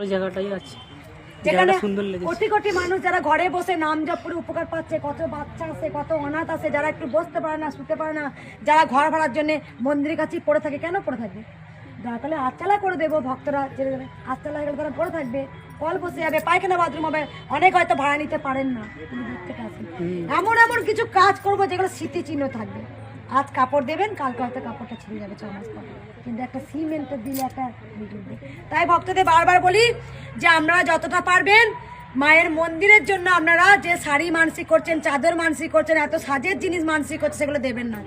ওই জায়গাটাই আছে। যেখানে জায়গাটা সুন্দর লেগেছে। কোটি কোটি মানুষ যারা ঘরে বসে নাম জপ করে উপকার পাচ্ছে কত বাচ্চা আছে কত অনাথ আছে যারা একটু বসতে পারে না শুতে পারে না যারা ঘর ভাড়ার জন্য মন্দিরের পড়ে থাকে কেন পড়ে থাকবে? আটচালা করে দেবো ভক্তরা আটচালা গেলে তারা পড়ে থাকবে কল বসে যাবে পায়খানা বাথরুম হবে অনেক হয়তো ভাড়া নিতে পারেন না। এমন এমন কিছু কাজ করব যেগুলো স্মৃতিচিহ্ন থাকবে। আজ কাপড় দেবেন কালকে হয়তো কাপড়টা ছিঁড়ে যাবে ছ মাস পরে। কিন্তু একটা সিমেন্টের দিলে একটা তাই ভক্তদের বারবার বলি যে আমরা যতটা পারবেন মায়ের মন্দিরের জন্য আপনারা যে শাড়ি মানসিক করছেন চাদর মানসিক করছেন এত সাজের জিনিস মানসিক করছে সেগুলো দেবেন না।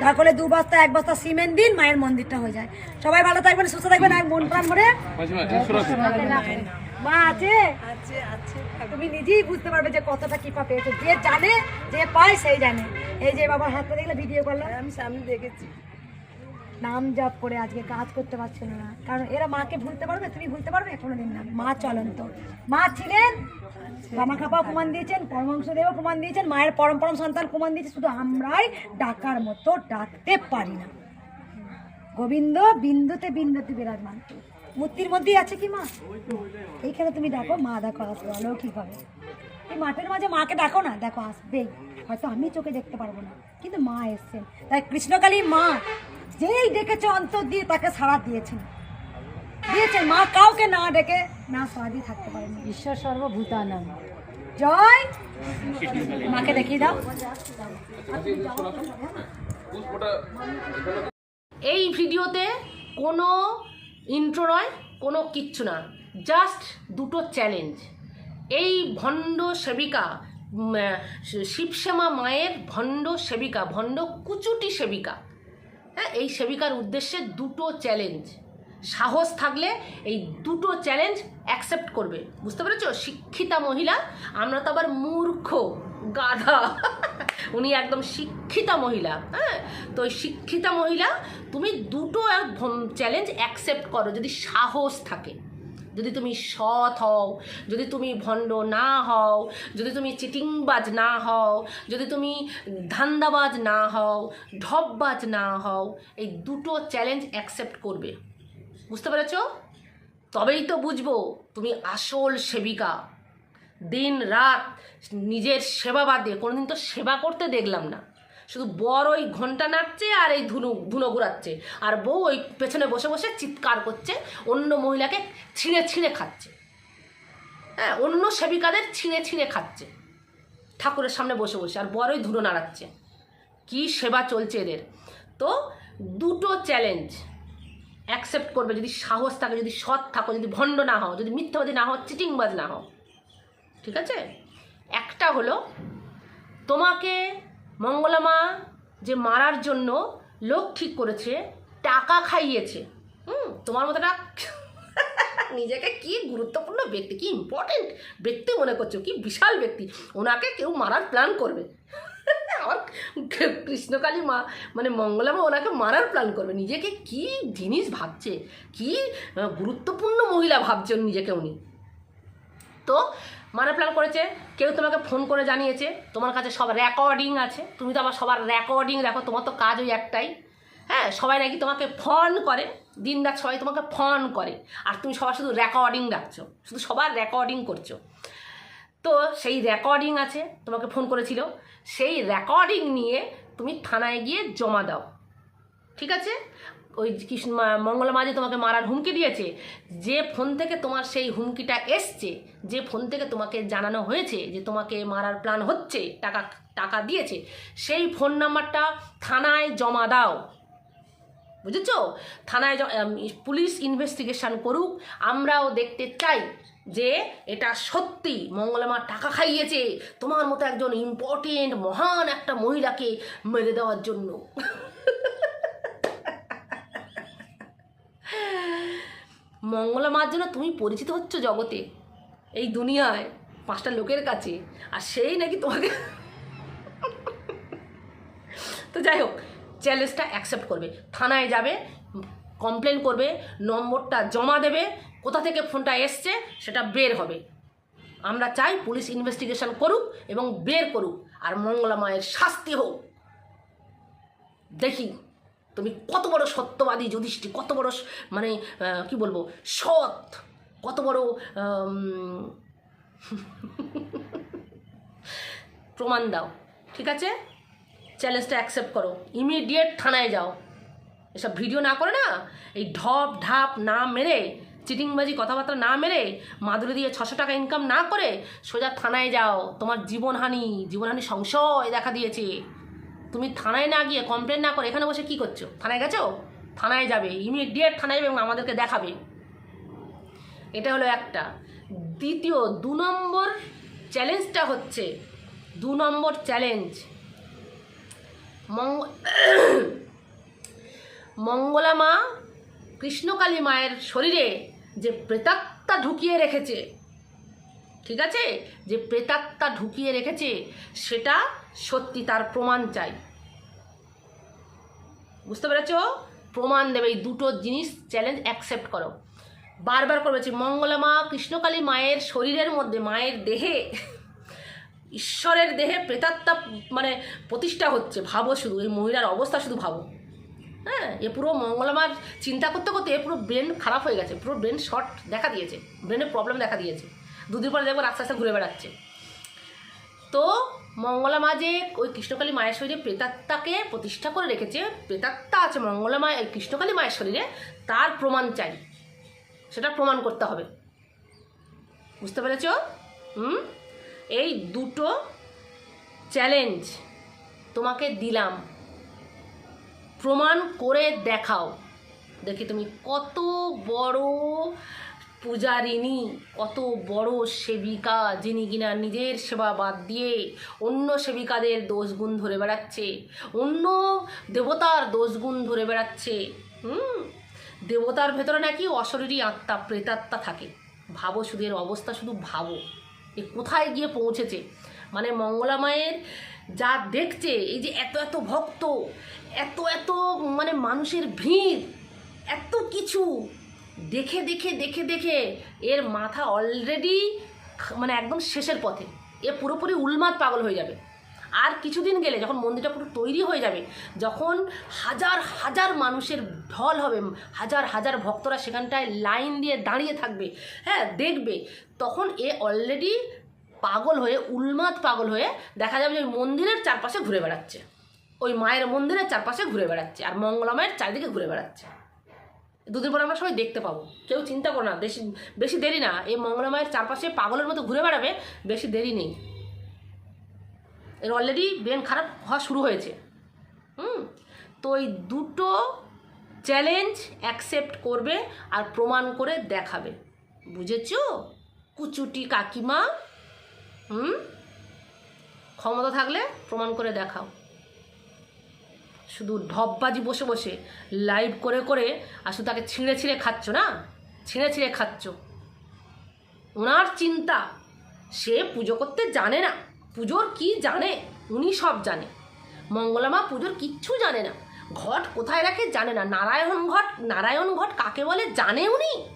তার ফলে দু বস্তা এক বস্তা সিমেন্ট দিন মায়ের মন্দিরটা হয়ে যায়। সবাই ভালো থাকবেন সুস্থ থাকবেন আর মন প্রাণ ভরে মা আছে? তুমি নিজেই বুঝতে পারবে যে কতটা কি পা পেয়েছ। যে জানে যে পায় সেই জানে। এই যে বাবার হাতটা দেখলে ভিডিও করলাম আমি সামনে দেখেছি। নাম জপ করে আজকে কাজ করতে পারছিল না। কারণ এরা মাকে ভুলতে পারবে তুমি ভুলতে পারবে কোনোদিন না। মা চলন্ত। মা ছিলেন? বামা খাপা প্রমাণ দিয়েছেন পরমাংশ দেব প্রমাণ দিয়েছেন মায়ের পরম পরম সন্তান প্রমাণ দিয়েছে শুধু আমরাই ডাকার মতো ডাকতে পারি না। গোবিন্দ বিন্দুতে বিন্দুতে বিরাজমান। মূর্তির মধ্যেই আছে কি মা? এইখানে তুমি ডাকো মা দেখো আসবে অলৌকিক হবে। এই মাঠের মাঝে মাকে ডাকো না? দেখো আসবেই হয়তো আমি চোখে দেখতে পারব না। কিন্তু মা এসছেন। তাই কৃষ্ণকালী মা যেই ডেকেছে অন্তর দিয়ে তাকে সাড়া দিয়েছেন। দিয়েছেন। মা কাউকে না ডেকে না সাড়া দিয়ে থাকতে পারেনি ঈশ্বর সর্বভূতানাম। জয়! মাকে দেখিয়ে দাও। এই ভিডিওতে কোনো ইন্ট্রো নয়, কোনো কিচ্ছু না। জাস্ট দুটো চ্যালেঞ্জ এই ভণ্ড সেবিকা শিবশ্যামা মায়ের ভণ্ড সেবিকা, ভণ্ড কুচুটি সেবিকা। হ্যাঁ এই সেবিকার উদ্দেশ্যে দুটো চ্যালেঞ্জ সাহস থাকলে এই দুটো চ্যালেঞ্জ অ্যাকসেপ্ট করবে। বুঝতে পেরেছ? শিক্ষিতা মহিলা, আমরা তো আবার মূর্খ। গাধা। উনি একদম শিক্ষিতা মহিলা হ্যাঁ? তো শিক্ষিতা মহিলা, তুমি দুটো চ্যালেঞ্জ অ্যাকসেপ্ট করো যদি সাহস থাকে। যদি তুমি সৎ হও, যদি তুমি ভণ্ড না হও, যদি তুমি চিটিংবাজ না হও, যদি তুমি ধান্দাবাজ না হও, ঢপবাজ না হও, এই দুটো চ্যালেঞ্জ অ্যাকসেপ্ট করবে। বুঝতে পেরেছ? তবেই তো বুঝব, তুমি আসল সেবিকা। দিন রাত নিজের সেবা বাদে কোনোদিন তো সেবা করতে দেখলাম না। শুধু বড় ওই ঘণ্টা নাচছে আর এই ধুনো ধুনো ঘুরাচ্ছে। আর বউ ওই পেছনে বসে বসে চিৎকার করছে, অন্য মহিলাকে ছিঁড়ে ছিঁড়ে খাচ্ছে। হ্যাঁ অন্য সেবিকাদের ছিঁড়ে ছিঁড়ে খাচ্ছে। ঠাকুরের সামনে বসে বসে, আর বড়ই ধুনো নাড়াচ্ছে। কি সেবা চলছে এদের। তো দুটো চ্যালেঞ্জ অ্যাকসেপ্ট করবে, যদি সাহস থাকে, যদি সৎ থাকো, যদি ভণ্ড না হও, যদি মিথ্যাবাদী না হও, চিটিংবাজ না হও। ঠিক আছে? একটা হলো, তোমাকে মঙ্গলামা যে মারার জন্য লোক ঠিক করেছে, টাকা খাইয়েছে, হুম? তোমার মতো একটা নিজেকে কি গুরুত্বপূর্ণ ব্যক্তি, কি ইম্পর্টেন্ট ব্যক্তি মনে করছ, কি বিশাল ব্যক্তি, ওনাকে কেউ মারার প্ল্যান করবে? আমার কৃষ্ণকালী মা মানে মঙ্গলামা ওনাকে মারার প্ল্যান করবে, নিজেকে কি জিনিস ভাবছে, কি গুরুত্বপূর্ণ মহিলা ভাবছে নিজেকে উনি? তো মারা প্ল্যান করেছে, কেউ তোমাকে ফোন করে জানিয়েছে, তোমার কাছে সব রেকর্ডিং আছে, তুমি তো আবার সবার রেকর্ডিং রাখো তোমার তো কাজ ওই একটাই। হ্যাঁ সবাই নাকি তোমাকে ফোন করে, দিন রাত সবাই তোমাকে ফোন করে, আর তুমি সবার শুধু রেকর্ডিং রাখছো শুধু সবার রেকর্ডিং করছ। তো সেই রেকর্ডিং আছে, তোমাকে ফোন করেছিল, সেই রেকর্ডিং নিয়ে তুমি থানায় গিয়ে জমা দাও। ঠিক আছে? ওই কৃষ্ণ মঙ্গলা মাঝে তোমাকে মারার হুমকি দিয়েছে। যে ফোন থেকে তোমার সেই হুমকিটা এসছে, যে ফোন থেকে তোমাকে জানানো হয়েছে যে তোমাকে মারার প্ল্যান হচ্ছে, টাকা টাকা দিয়েছে, সেই ফোন নাম্বারটা থানায় জমা দাও। বুঝেছ? থানায় পুলিশ ইনভেস্টিগেশন করুক। আমরাও দেখতে চাই যে এটা সত্যি। মঙ্গলামা টাকা খাইয়েছে। তোমার মতো একজন ইম্পর্টেন্ট মহান একটা মহিলাকে মেরে দেওয়ার জন্য। মঙ্গলা মার জন্য তুমি পরিচিত হচ্ছ জগতে, এই দুনিয়ায় পাঁচটা লোকের কাছে, আর সেই নাকি তোমাকে তো যাই হোক চ্যালেঞ্জটা অ্যাকসেপ্ট করবে। থানায় যাবে কমপ্লেন করবে, নম্বরটা জমা দেবে, কোথা থেকে ফোনটা এসছে সেটা বের হবে। আমরা চাই পুলিশ ইনভেস্টিগেশন করুক এবং বের করুক, আর মঙ্গলা মায়ের শাস্তি হোক। দেখি। তুমি কত বড় সত্যবাদী যুধিষ্ঠি কত বড় মানে কি বলব, সৎ, কত বড় প্রমাণ দাও, ঠিক আছে? চ্যালেঞ্জটা অ্যাকসেপ্ট করো। ইমিডিয়েট থানায় যাও। এসব ভিডিও না করে না, এই ঢপ ঢাপ না মেরে, চিটিংবাজি, কথাবার্তা না মেরে, মাদুরি দিয়ে ছশো টাকা ইনকাম না করে সোজা থানায় যাও। তোমার জীবনহানি জীবনহানি সংশয় দেখা দিয়েছে। তুমি থানায় না গিয়ে কমপ্লেন না করে, এখানে বসে কি করছ? থানায় গেছো? থানায় যাবে ইমিডিয়েট থানায় যাবে এবং আমাদেরকে দেখাবে। এটা হলো একটা। দ্বিতীয়, দু নম্বর চ্যালেঞ্জটা হচ্ছে, দু নম্বর চ্যালেঞ্জ মঙ্গ মঙ্গলা মা কৃষ্ণকালী মায়ের শরীরে যে প্রেতাত্মা ঢুকিয়ে রেখেছে ঠিক আছে? যে প্রেতাত্মা ঢুকিয়ে রেখেছে, সেটা সত্যি তার প্রমাণ চাই। বুঝতে পেরেছ? প্রমাণ দেবে এই দুটো জিনিস চ্যালেঞ্জ অ্যাকসেপ্ট করো। বারবার করেছি মঙ্গলা মা, কৃষ্ণকালী মায়ের শরীরের মধ্যে, মায়ের দেহে, ঈশ্বরের দেহে প্রেতাত্মা মানে প্রতিষ্ঠা হচ্ছে, ভাবো শুধু, এই মহিলার অবস্থা শুধু ভাবো। হ্যাঁ এ পুরো মঙ্গলমার চিন্তা করতে করতে এ পুরো ব্রেন খারাপ হয়ে গেছে, পুরো ব্রেন শর্ট দেখা দিয়েছে ব্রেনে প্রবলেম দেখা দিয়েছে। দুদিন পরে দেখব রাস্তা রাস্তা ঘুরে বেড়াচ্ছে। তো মঙ্গলা মা যে ওই কৃষ্ণকালী মায়ের শরীরে প্রেতাত্মাকে প্রতিষ্ঠা করে রেখেছে, প্রেতাত্মা আছে মঙ্গলা মা এই কৃষ্ণকালী মায়ের শরীরে, তার প্রমাণ চাই। সেটা প্রমাণ করতে হবে। বুঝতে পেরেছ? হুম? এই দুটো চ্যালেঞ্জ তোমাকে দিলাম। প্রমাণ করে দেখাও। দেখি তুমি কত বড় পূজারিনী কত বড় সেবিকা যিনি কিনা নিজের সেবা বাদ দিয়ে অন্য সেবিকাদের দোষগুণ ধরে বেড়াচ্ছে, অন্য দেবতার দোষগুণ ধরে বেড়াচ্ছে, হুম? দেবতার ভেতরে নাকি অশরীরী আত্মা, প্রেতাত্মা থাকে। ভাবো শুধু, এর অবস্থা শুধু ভাবো। এ কোথায় গিয়ে পৌঁছেছে? মানে মঙ্গলা মায়ের যা দেখছে, এই যে এত এত ভক্ত, এত এত মানে মানুষের ভিড়, এত কিছু দেখে দেখে দেখে দেখে এর মাথা অলরেডি মানে একদম শেষের পথে। এ পুরোপুরি উন্মাদ পাগল হয়ে যাবে। আর কিছুদিন গেলে যখন মন্দিরটা পুরো তৈরি হয়ে যাবে, যখন হাজার হাজার মানুষের ঢল হবে, হাজার হাজার ভক্তরা সেখানটায় লাইন দিয়ে দাঁড়িয়ে থাকবে হ্যাঁ দেখবে, তখন এ অলরেডি পাগল হয়ে উন্মাদ পাগল হয়ে দেখা যাবে যে ওই মন্দিরের চারপাশে ঘুরে বেড়াচ্ছে। ওই মায়ের মন্দিরের চারপাশে ঘুরে বেড়াচ্ছে আর মঙ্গলা মায়ের চারিদিকে ঘুরে বেড়াচ্ছে। দুদিন পর আমরা সবাই দেখতে পাবো। কেউ চিন্তা করো না, বেশি বেশি দেরি না। এই মঙ্গলা মায়ের চারপাশে পাগলের মতো ঘুরে বেড়াবে, বেশি দেরি নেই। এর অলরেডি ব্রেন খারাপ হওয়া শুরু হয়েছে। হুম? তো এই দুটো চ্যালেঞ্জ অ্যাকসেপ্ট করবে আর প্রমাণ করে দেখাবে। বুঝেছ? কুচুটি কাকিমা, হুম? ক্ষমতা থাকলে প্রমাণ করে দেখাও। শুধু ঢপবাজি বসে বসে লাইভ করে করে আর শুধু তাকে ছিঁড়ে ছিঁড়ে খাচ্ছ না? ছিঁড়ে ছিঁড়ে খাচ্ছ। ওনার চিন্তা, সে পুজো করতে জানে না। পুজোর কি জানে? উনি সব জানে। মঙ্গলামা পুজোর কিচ্ছু জানে না। ঘট কোথায় রাখে জানে না। নারায়ণ ঘট নারায়ণ ঘট কাকে বলে জানে উনি?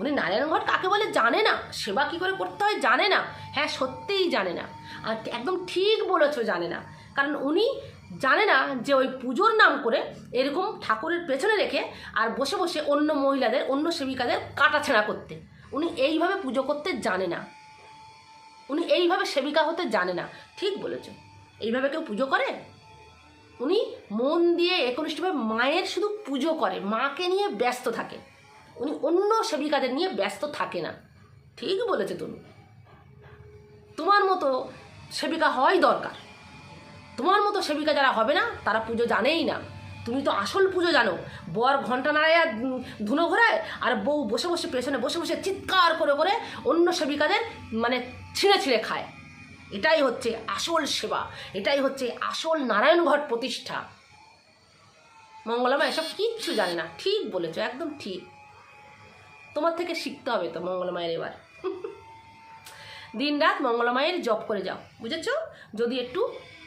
উনি নারায়ণ ঘট কাকে বলে জানে না? সেবা কী করে করতে হয় জানে না। হ্যাঁ সত্যিই জানে না। আর একদম ঠিক বলেছ জানে না। কারণ উনি জানে না যে ওই পুজোর নাম করে এরকম ঠাকুরের পেছনে রেখে আর বসে বসে অন্য মহিলাদের, অন্য সেবিকাদের কাটাছেঁড়া করতে। উনি এইভাবে পুজো করতে জানে না। উনি এইভাবে সেবিকা হতে জানে না। ঠিক বলেছ। এইভাবে কেউ পুজো করে? উনি মন দিয়ে একনিষ্ঠভাবে মায়ের শুধু পুজো করে, মাকে নিয়ে ব্যস্ত থাকে। উনি অন্য সেবিকাদের নিয়ে ব্যস্ত থাকে না। ঠিক বলেছে তুমি। তোমার মতো সেবিকা হওয়াই দরকার। তোমার মতো সেবিকা যারা হবে না, তারা পুজো জানেই না। তুমি তো আসল পুজো জানো। বর ঘণ্টা নাড়ায় আর ধুনো ঘোরায়, আর বউ বসে বসে পেছনে বসে বসে চিৎকার করে করে অন্য সেবিকাদের মানে ছিঁড়ে ছিঁড়ে খায়। এটাই হচ্ছে আসল সেবা। এটাই হচ্ছে আসল নারায়ণ ঘট প্রতিষ্ঠা। মঙ্গলামা, এসব কিচ্ছু জানে না। ঠিক বলেছ, একদম ঠিক। তোমার থেকে শিখতে হবে তো মঙ্গলমায়ের এবার। দিন রাত মঙ্গলমায়ের জপ করে যাও, বুঝেছ? যদি একটু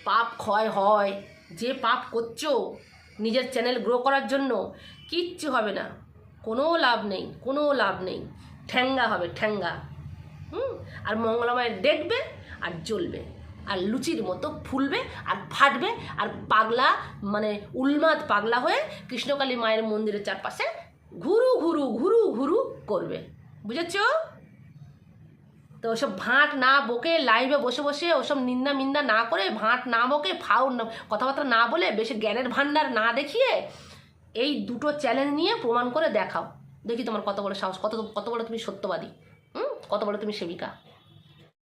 পাপ ক্ষয় হয়, যে পাপ করছ নিজের চ্যানেল গ্রো করার জন্য, কিচ্ছু হবে না। কোনো লাভ নেই, কোনো লাভ নেই। ঠ্যাঙ্গা হবে, ঠ্যাঙ্গা। হুম? আর মঙ্গলমায়ের দেখবে আর জ্বলবে। আর লুচির মতো ফুলবে আর ফাটবে আর পাগলা মানে উন্মাদ পাগলা হয়ে কৃষ্ণকালী মায়ের মন্দিরের চারপাশে ঘুরু ঘুরু ঘুরু ঘুরু করবে। বুঝেছ? তো ওসব ভাঁট না বকে লাইভে বসে বসে ওসব নিন্দা মিন্দা না করে, ভাঁট না বকে ফাউ কথাবার্তা না বলে বেশি জ্ঞানের ভাণ্ডার না দেখিয়ে এই দুটো চ্যালেঞ্জ নিয়ে প্রমাণ করে দেখাও। দেখি তোমার কত বড় সাহস, কত কত বড় তুমি সত্যবাদী, হুম? কত বড় তুমি সেবিকা।